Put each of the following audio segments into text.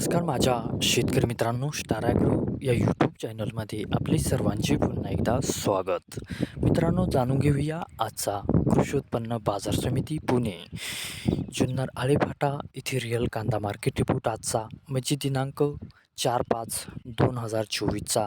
नमस्कार माझ्या शेतकरी मित्रांनो स्टाराग्रो या यूट्यूब चॅनलमध्ये आपले सर्वांचे पुन्हा एकदा स्वागत. मित्रांनो जाणून घेऊया आजचा कृषी उत्पन्न बाजार समिती पुणे. जुन्नर आळेफाटा येथे रिअल कांदा मार्केट रिपोर्ट आजचा. म्हणजे दिनांक चार पाच दोन हजार चोवीसचा.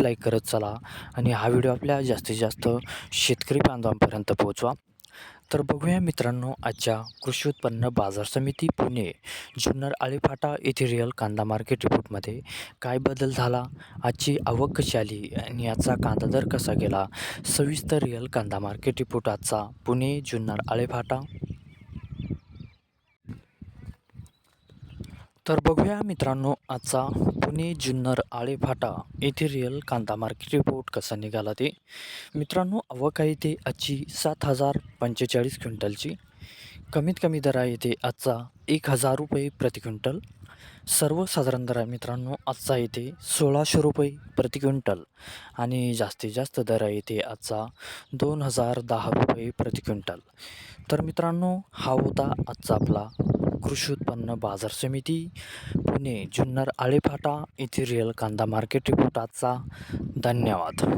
लाईक करत चला आणि हा व्हिडिओ आपल्या जास्तीत जास्त शेतकरी बांधवांपर्यंत पोहोचवा. तर बघूया मित्रांनो आजच्या कृषी उत्पन्न बाजार समिती पुणे जुन्नर आळीफाटा येथे रिअल कांदा मार्केट रिपोर्टमध्ये काय बदल झाला आजची आवक कशी आली आणि याचा कांदा दर कसा गेला? सविस्तर रिअल कांदा मार्केट रिपोर्ट आजचा पुणे जुन्नर आळेफाटा तर बघूया मित्रांनो आजचा पुणे जुन्नर आळेफाटा येथे रिअल कांदा मार्केट रिपोर्ट कसा निघाला ते. मित्रांनो आवक आहे ते आजची सात हजार पंचेचाळीस क्विंटलची. कमीत कमी दर आहे ते आजचा एक हजार रुपये प्रति क्विंटल. सर्वसाधारण दर आहे मित्रांनो आजचा येते सोळाशे रुपये प्रति क्विंटल आणि जास्तीत जास्त दर आहे आजचा दोन हजार दहा रुपये प्रति क्विंटल. तर मित्रांनो हा होता आजचा आपला कृषी उत्पन्न बाजार समिती. पुणे जुन्नर आळेफाटा येथे रिअल कांदा मार्केट रिपोर्ट आजचा. धन्यवाद.